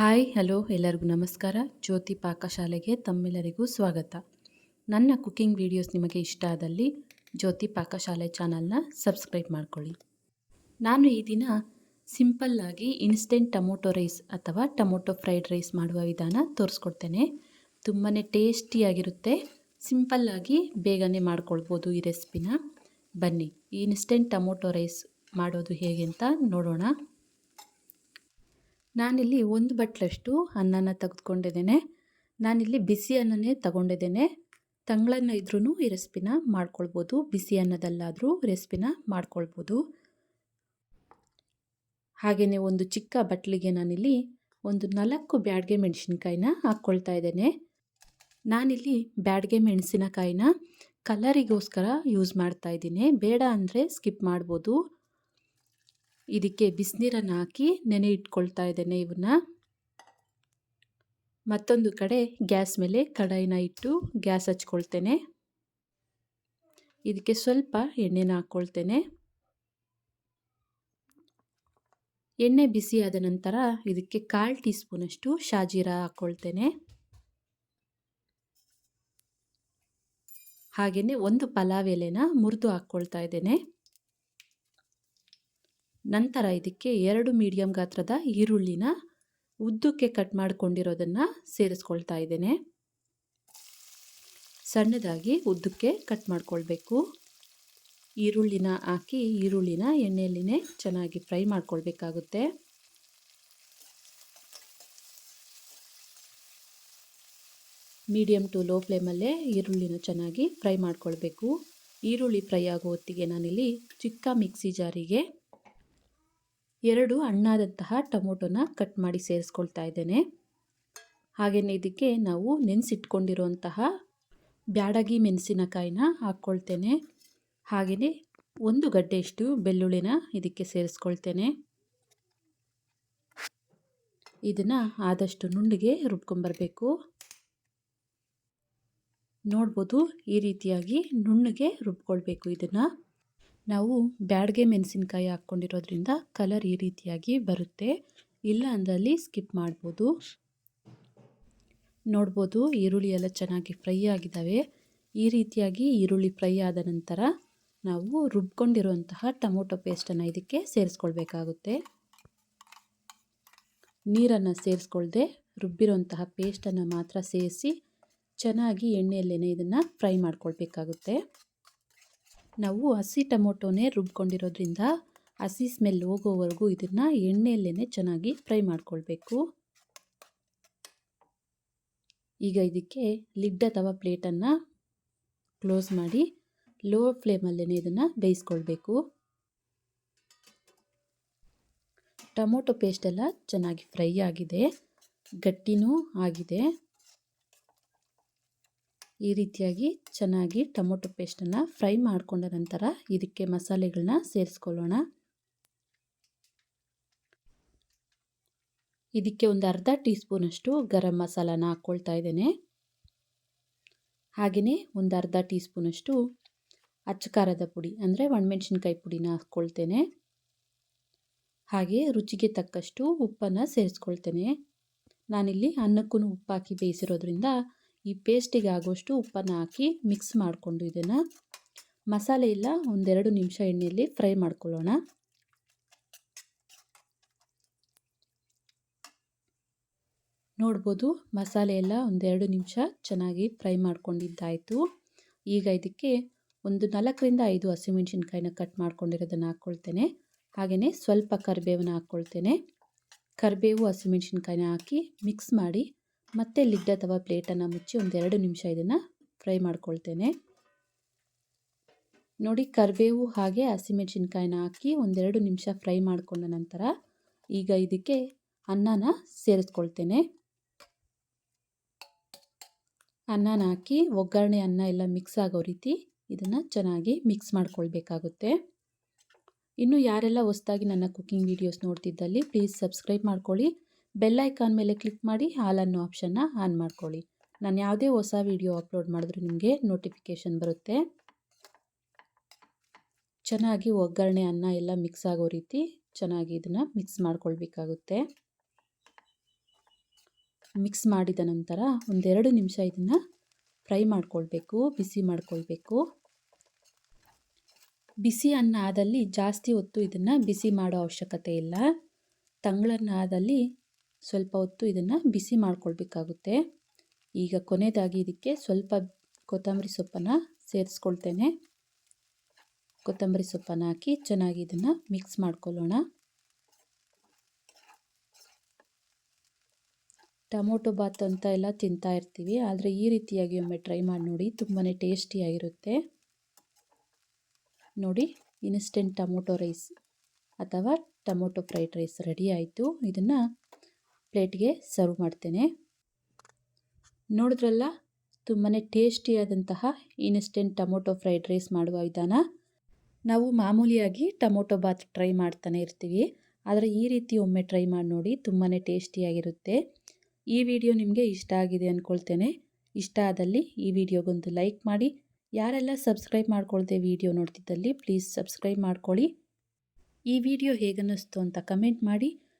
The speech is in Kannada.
ಹಾಯ್, ಹಲೋ, ಎಲ್ಲರಿಗೂ ನಮಸ್ಕಾರ. ಜ್ಯೋತಿ ಪಾಕಶಾಲೆಗೆ ತಮ್ಮೆಲ್ಲರಿಗೂ ಸ್ವಾಗತ. ನನ್ನ ಕುಕ್ಕಿಂಗ್ ವಿಡಿಯೋಸ್ ನಿಮಗೆ ಇಷ್ಟ ಆದಲ್ಲಿ ಜ್ಯೋತಿ ಪಾಕಶಾಲೆ ಚಾನಲ್ನ ಸಬ್ಸ್ಕ್ರೈಬ್ ಮಾಡ್ಕೊಳ್ಳಿ. ನಾನು ಈ ದಿನ ಸಿಂಪಲ್ಲಾಗಿ ಇನ್ಸ್ಟೆಂಟ್ ಟೊಮೊಟೊ ರೈಸ್ ಅಥವಾ ಟೊಮೊಟೊ ಫ್ರೈಡ್ ರೈಸ್ ಮಾಡುವ ವಿಧಾನ ತೋರಿಸ್ಕೊಡ್ತೇನೆ. ತುಂಬಾ ಟೇಸ್ಟಿಯಾಗಿರುತ್ತೆ ಸಿಂಪಲ್ಲಾಗಿ ಬೇಗನೆ ಮಾಡ್ಕೊಳ್ಬೋದು ಈ ರೆಸಿಪಿನ. ಬನ್ನಿ, ಈ ಇನ್ಸ್ಟೆಂಟ್ ಟೊಮೊಟೊ ರೈಸ್ ಮಾಡೋದು ಹೇಗೆ ಅಂತ ನೋಡೋಣ. ನಾನಿಲ್ಲಿ ಒಂದು ಬಟ್ಲಷ್ಟು ಅನ್ನನ ತೆಗೆದುಕೊಂಡಿದ್ದೇನೆ. ನಾನಿಲ್ಲಿ ಬಿಸಿ ಅನ್ನನೇ ತಗೊಂಡಿದ್ದೇನೆ. ತಂಗಳನ್ನ ಇದ್ರೂ ಈ ರೆಸಿಪಿನ ಮಾಡ್ಕೊಳ್ಬೋದು. ಬಿಸಿ ಅನ್ನದಲ್ಲಾದರೂ ರೆಸಿಪಿನ ಮಾಡ್ಕೊಳ್ಬೋದು. ಹಾಗೆಯೇ ಒಂದು ಚಿಕ್ಕ ಬಟ್ಲಿಗೆ ನಾನಿಲ್ಲಿ ಒಂದು ನಾಲ್ಕು ಬ್ಯಾಡ್ಗೆ ಮೆಣಸಿನ್ಕಾಯಿನ ಹಾಕ್ಕೊಳ್ತಾ ಇದ್ದೇನೆ. ನಾನಿಲ್ಲಿ ಬ್ಯಾಡ್ಗೆ ಮೆಣಸಿನಕಾಯಿನ ಕಲರಿಗೋಸ್ಕರ ಯೂಸ್ ಮಾಡ್ತಾ ಇದ್ದೀನಿ. ಬೇಡ ಅಂದರೆ ಸ್ಕಿಪ್ ಮಾಡ್ಬೋದು. ಇದಕ್ಕೆ ಬಿಸಿನೀರನ್ನು ಹಾಕಿ ನೆನೆ ಇಟ್ಕೊಳ್ತಾ ಇದ್ದೇನೆ ಇವನ್ನ. ಮತ್ತೊಂದು ಕಡೆ ಗ್ಯಾಸ್ ಮೇಲೆ ಕಡಾಯಿನ ಇಟ್ಟು ಗ್ಯಾಸ್ ಹಚ್ಕೊಳ್ತೇನೆ. ಇದಕ್ಕೆ ಸ್ವಲ್ಪ ಎಣ್ಣೆನ ಹಾಕ್ಕೊಳ್ತೇನೆ ಎಣ್ಣೆ ಬಿಸಿ ಆದ ನಂತರ ಇದಕ್ಕೆ ಕಾಲು ಟೀ ಸ್ಪೂನಷ್ಟು ಶಾಜೀರ ಹಾಕ್ಕೊಳ್ತೇನೆ ಹಾಗೆಯೇ ಒಂದು ಪಲಾವ್ ಎಲೆನ ಮುರಿದು ಹಾಕ್ಕೊಳ್ತಾ ಇದ್ದೇನೆ. ನಂತರ ಇದಕ್ಕೆ ಎರಡು ಮೀಡಿಯಮ್ ಗಾತ್ರದ ಈರುಳ್ಳಿನ ಉದ್ದಕ್ಕೆ ಕಟ್ ಮಾಡಿಕೊಂಡಿರೋದನ್ನು ಸೇರಿಸ್ಕೊಳ್ತಾ ಇದ್ದೇನೆ. ಸಣ್ಣದಾಗಿ ಉದ್ದಕ್ಕೆ ಕಟ್ ಮಾಡಿಕೊಳ್ಬೇಕು. ಈರುಳ್ಳಿನ ಹಾಕಿ ಈರುಳ್ಳಿನ ಎಣ್ಣೆಯಲ್ಲಿನೇ ಚೆನ್ನಾಗಿ ಫ್ರೈ ಮಾಡ್ಕೊಳ್ಬೇಕಾಗುತ್ತೆ. ಮೀಡಿಯಮ್ ಟು ಲೋ ಫ್ಲೇಮಲ್ಲೇ ಈರುಳ್ಳಿನ ಚೆನ್ನಾಗಿ ಫ್ರೈ ಮಾಡ್ಕೊಳ್ಬೇಕು. ಈರುಳ್ಳಿ ಫ್ರೈ ಆಗೋ ಹೊತ್ತಿಗೆ ನಾನಿಲ್ಲಿ ಚಿಕ್ಕ ಮಿಕ್ಸಿ ಜಾರಿಗೆ ಎರಡು ಹಣ್ಣಾದಂತಹ ಟೊಮೊಟೊನ ಕಟ್ ಮಾಡಿ ಸೇರಿಸ್ಕೊಳ್ತಾ ಇದ್ದೇನೆ. ಹಾಗೆಯೇ ಇದಕ್ಕೆ ನಾವು ನೆನೆಸಿಟ್ಕೊಂಡಿರುವಂತಹ ಬ್ಯಾಡಗಿ ಮೆಣಸಿನಕಾಯಿನ ಹಾಕ್ಕೊಳ್ತೇನೆ. ಹಾಗೆಯೇ ಒಂದು ಗಡ್ಡೆಯಷ್ಟು ಬೆಳ್ಳುಳ್ಳಿನ ಇದಕ್ಕೆ ಸೇರಿಸ್ಕೊಳ್ತೇನೆ. ಇದನ್ನು ಆದಷ್ಟು ನುಣ್ಣಗೆ ರುಬ್ಕೊಂಬರಬೇಕು. ನೋಡ್ಬೋದು ಈ ರೀತಿಯಾಗಿ ನುಣ್ಣಗೆ ರುಬ್ಕೊಳ್ಬೇಕು ಇದನ್ನು. ನಾವು ಬ್ಯಾಡ್ಗೆ ಮೆಣಸಿನ್ಕಾಯಿ ಹಾಕ್ಕೊಂಡಿರೋದ್ರಿಂದ ಕಲರ್ ಈ ರೀತಿಯಾಗಿ ಬರುತ್ತೆ. ಇಲ್ಲ ಅಂದಲ್ಲಿ ಸ್ಕಿಪ್ ಮಾಡ್ಬೋದು. ನೋಡ್ಬೋದು ಈರುಳ್ಳಿ ಎಲ್ಲ ಚೆನ್ನಾಗಿ ಫ್ರೈ ಆಗಿದ್ದಾವೆ ಈ ರೀತಿಯಾಗಿ ಈರುಳ್ಳಿ ಫ್ರೈ ಆದ ನಂತರ ನಾವು ರುಬ್ಕೊಂಡಿರುವಂತಹ ಟೊಮೊಟೊ ಪೇಸ್ಟನ್ನು ಇದಕ್ಕೆ ಸೇರಿಸ್ಕೊಳ್ಬೇಕಾಗುತ್ತೆ. ನೀರನ್ನು ಸೇರಿಸ್ಕೊಳ್ದೆ ರುಬ್ಬಿರುವಂತಹ ಪೇಸ್ಟನ್ನು ಮಾತ್ರ ಸೇರಿಸಿ ಚೆನ್ನಾಗಿ ಎಣ್ಣೆಯಲ್ಲೇ ಇದನ್ನು ಫ್ರೈ ಮಾಡ್ಕೊಳ್ಬೇಕಾಗುತ್ತೆ. ನಾವು ಹಸಿ ಟೊಮೊಟೊನೇ ರುಬ್ಕೊಂಡಿರೋದ್ರಿಂದ ಹಸಿ ಸ್ಮೆಲ್ ಹೋಗೋವರೆಗೂ ಇದನ್ನು ಎಣ್ಣೆಯಲ್ಲೇ ಚೆನ್ನಾಗಿ ಫ್ರೈ ಮಾಡ್ಕೊಳ್ಬೇಕು. ಈಗ ಇದಕ್ಕೆ ಲಿಡ್ ಅಥವಾ ಪ್ಲೇಟನ್ನು ಕ್ಲೋಸ್ ಮಾಡಿ ಲೋ ಫ್ಲೇಮಲ್ಲೇ ಇದನ್ನು ಬೇಯಿಸ್ಕೊಳ್ಬೇಕು. ಟೊಮೊಟೊ ಪೇಸ್ಟೆಲ್ಲ ಚೆನ್ನಾಗಿ ಫ್ರೈ ಆಗಿದೆ, ಗಟ್ಟಿನೂ ಆಗಿದೆ. ಈ ರೀತಿಯಾಗಿ ಚೆನ್ನಾಗಿ ಟೊಮೊಟೊ ಪೇಸ್ಟನ್ನು ಫ್ರೈ ಮಾಡಿಕೊಂಡ ನಂತರ ಇದಕ್ಕೆ ಮಸಾಲೆಗಳನ್ನ ಸೇರಿಸ್ಕೊಳ್ಳೋಣ. ಇದಕ್ಕೆ ಒಂದು ಅರ್ಧ ಟೀ ಸ್ಪೂನಷ್ಟು ಗರಂ ಮಸಾಲಾನ ಹಾಕ್ಕೊಳ್ತಾ ಇದ್ದೇನೆ. ಹಾಗೆಯೇ ಒಂದು ಅರ್ಧ ಟೀ ಸ್ಪೂನಷ್ಟು ಅಚ್ಚಕಾರದ ಪುಡಿ ಅಂದರೆ ಒಣಮೆಣ್ಸಿನ್ಕಾಯಿ ಪುಡಿನ ಹಾಕ್ಕೊಳ್ತೇನೆ ಹಾಗೆ ರುಚಿಗೆ ತಕ್ಕಷ್ಟು ಉಪ್ಪನ್ನು ಸೇರಿಸ್ಕೊಳ್ತೇನೆ. ನಾನಿಲ್ಲಿ ಅನ್ನಕ್ಕೂ ಉಪ್ಪಾಕಿ ಬೇಯಿಸಿರೋದ್ರಿಂದ ಈ ಪೇಸ್ಟಿಗೆ ಆಗುವಷ್ಟು ಉಪ್ಪನ್ನು ಹಾಕಿ ಮಿಕ್ಸ್ ಮಾಡಿಕೊಂಡು ಇದನ್ನು. ಮಸಾಲೆ ಇಲ್ಲ, ಒಂದೆರಡು ನಿಮಿಷ ಎಣ್ಣೆಯಲ್ಲಿ ಫ್ರೈ ಮಾಡ್ಕೊಳ್ಳೋಣ. ನೋಡ್ಬೋದು, ಮಸಾಲೆ ಎಲ್ಲ ಒಂದೆರಡು ನಿಮಿಷ ಚೆನ್ನಾಗಿ ಫ್ರೈ ಮಾಡ್ಕೊಂಡಿದ್ದಾಯಿತು. ಈಗ ಇದಕ್ಕೆ ಒಂದು ನಾಲ್ಕರಿಂದ ಐದು ಹಸಿಮೆಣ್ಸಿನ್ಕಾಯಿನ ಕಟ್ ಮಾಡ್ಕೊಂಡಿರೋದನ್ನು ಹಾಕ್ಕೊಳ್ತೇನೆ. ಹಾಗೆಯೇ ಸ್ವಲ್ಪ ಕರಿಬೇವನ್ನ ಹಾಕ್ಕೊಳ್ತೇನೆ. ಕರಿಬೇವು, ಹಸಿಮೆಣ್ಸಿನ್ಕಾಯಿನ ಹಾಕಿ ಮಿಕ್ಸ್ ಮಾಡಿ ಮತ್ತೆ ಲಿಡ್ ಅಥವಾ ಪ್ಲೇಟನ್ನು ಮುಚ್ಚಿ ಒಂದೆರಡು ನಿಮಿಷ ಇದನ್ನು ಫ್ರೈ ಮಾಡ್ಕೊಳ್ತೇನೆ. ನೋಡಿ, ಕರಿಬೇವು ಹಾಗೆ ಹಸಿಮೆಣಸಿನ್ಕಾಯಿನ ಹಾಕಿ ಒಂದೆರಡು ನಿಮಿಷ ಫ್ರೈ ಮಾಡಿಕೊಂಡ ನಂತರ ಈಗ ಇದಕ್ಕೆ ಅನ್ನನ ಸೇರಿಸ್ಕೊಳ್ತೇನೆ. ಅನ್ನನ ಹಾಕಿ ಒಗ್ಗರಣೆ ಅನ್ನ ಎಲ್ಲ ಮಿಕ್ಸ್ ಆಗೋ ರೀತಿ ಇದನ್ನು ಚೆನ್ನಾಗಿ ಮಿಕ್ಸ್ ಮಾಡ್ಕೊಳ್ಬೇಕಾಗುತ್ತೆ. ಇನ್ನು ಯಾರೆಲ್ಲ ಹೊಸದಾಗಿ ನನ್ನ ಕುಕ್ಕಿಂಗ್ ವೀಡಿಯೋಸ್ ನೋಡ್ತಿದ್ದಲ್ಲಿ ಪ್ಲೀಸ್ ಸಬ್ಸ್ಕ್ರೈಬ್ ಮಾಡ್ಕೊಳ್ಳಿ. ಬೆಲ್ ಐಕಾನ್ ಮೇಲೆ ಕ್ಲಿಕ್ ಮಾಡಿ ಹಾಲ್ ಅನ್ನೋ ಆಪ್ಷನ್ನ ಆನ್ ಮಾಡ್ಕೊಳ್ಳಿ. ನಾನು ಯಾವುದೇ ಹೊಸ ವಿಡಿಯೋ ಅಪ್ಲೋಡ್ ಮಾಡಿದ್ರೂ ನಿಮಗೆ ನೋಟಿಫಿಕೇಷನ್ ಬರುತ್ತೆ. ಚೆನ್ನಾಗಿ ಒಗ್ಗರಣೆ, ಅನ್ನ ಎಲ್ಲ ಮಿಕ್ಸ್ ಆಗೋ ರೀತಿ ಚೆನ್ನಾಗಿ ಇದನ್ನು ಮಿಕ್ಸ್ ಮಾಡ್ಕೊಳ್ಬೇಕಾಗುತ್ತೆ. ಮಿಕ್ಸ್ ಮಾಡಿದ ನಂತರ ಒಂದೆರಡು ನಿಮಿಷ ಇದನ್ನು ಫ್ರೈ ಮಾಡ್ಕೊಳ್ಬೇಕು, ಬಿಸಿ ಮಾಡ್ಕೊಳ್ಬೇಕು. ಬಿಸಿ ಅನ್ನ ಆದಲ್ಲಿ ಜಾಸ್ತಿ ಹೊತ್ತು ಇದನ್ನು ಬಿಸಿ ಮಾಡೋ ಅವಶ್ಯಕತೆ ಇಲ್ಲ. ತಂಗಳನ್ನ ಆದಲ್ಲಿ ಸ್ವಲ್ಪ ಹೊತ್ತು ಇದನ್ನು ಬಿಸಿ ಮಾಡ್ಕೊಳ್ಬೇಕಾಗುತ್ತೆ. ಈಗ ಕೊನೆಯದಾಗಿ ಇದಕ್ಕೆ ಸ್ವಲ್ಪ ಕೊತ್ತಂಬರಿ ಸೊಪ್ಪನ್ನು ಸೇರಿಸ್ಕೊಳ್ತೇನೆ. ಕೊತ್ತಂಬರಿ ಸೊಪ್ಪನ್ನು ಹಾಕಿ ಚೆನ್ನಾಗಿ ಇದನ್ನು ಮಿಕ್ಸ್ ಮಾಡ್ಕೊಳ್ಳೋಣ. ಟೊಮೊಟೊ ಬಾತ್ ಅಂತ ಎಲ್ಲ ತಿಂತಾ ಇರ್ತೀವಿ, ಆದರೆ ಈ ರೀತಿಯಾಗಿ ಒಮ್ಮೆ ಟ್ರೈ ಮಾಡಿ ನೋಡಿ ತುಂಬಾ ಟೇಸ್ಟಿಯಾಗಿರುತ್ತೆ ನೋಡಿ, ಇನ್ಸ್ಟೆಂಟ್ ಟೊಮೊಟೊ ರೈಸ್ ಅಥವಾ ಟೊಮೊಟೊ ಫ್ರೈಡ್ ರೈಸ್ ರೆಡಿ ಆಯಿತು. ಇದನ್ನು ಪ್ಲೇಟ್ಗೆ ಸರ್ವ್ ಮಾಡ್ತೇನೆ. ನೋಡಿದ್ರಲ್ಲ ತುಂಬಾ ಟೇಸ್ಟಿಯಾದಂತಹ ಇನ್ಸ್ಟೆಂಟ್ ಟೊಮೊಟೊ ಫ್ರೈಡ್ ರೈಸ್ ಮಾಡುವ ವಿಧಾನ. ನಾವು ಮಾಮೂಲಿಯಾಗಿ ಟೊಮೊಟೊ ಬಾತ್ ಟ್ರೈ ಮಾಡ್ತಾನೆ ಇರ್ತೀವಿ. ಆದರೆ ಈ ರೀತಿ ಒಮ್ಮೆ ಟ್ರೈ ಮಾಡಿ ನೋಡಿ ತುಂಬಾ ಟೇಸ್ಟಿಯಾಗಿರುತ್ತೆ. ಈ ವಿಡಿಯೋ ನಿಮಗೆ ಇಷ್ಟ ಆಗಿದೆ ಅಂದ್ಕೊಳ್ತೇನೆ ಇಷ್ಟ ಆದಲ್ಲಿ ಈ ವಿಡಿಯೋಗೊಂದು ಲೈಕ್ ಮಾಡಿ. ಯಾರೆಲ್ಲ ಸಬ್ಸ್ಕ್ರೈಬ್ ಮಾಡ್ಕೊಳ್ದೆ ವಿಡಿಯೋ ನೋಡ್ತಿದ್ದಲ್ಲಿ, ಪ್ಲೀಸ್ ಸಬ್ಸ್ಕ್ರೈಬ್ ಮಾಡ್ಕೊಳ್ಳಿ. ಈ ವಿಡಿಯೋ ಹೇಗನ್ನಿಸ್ತು ಅಂತ ಕಮೆಂಟ್ ಮಾಡಿ.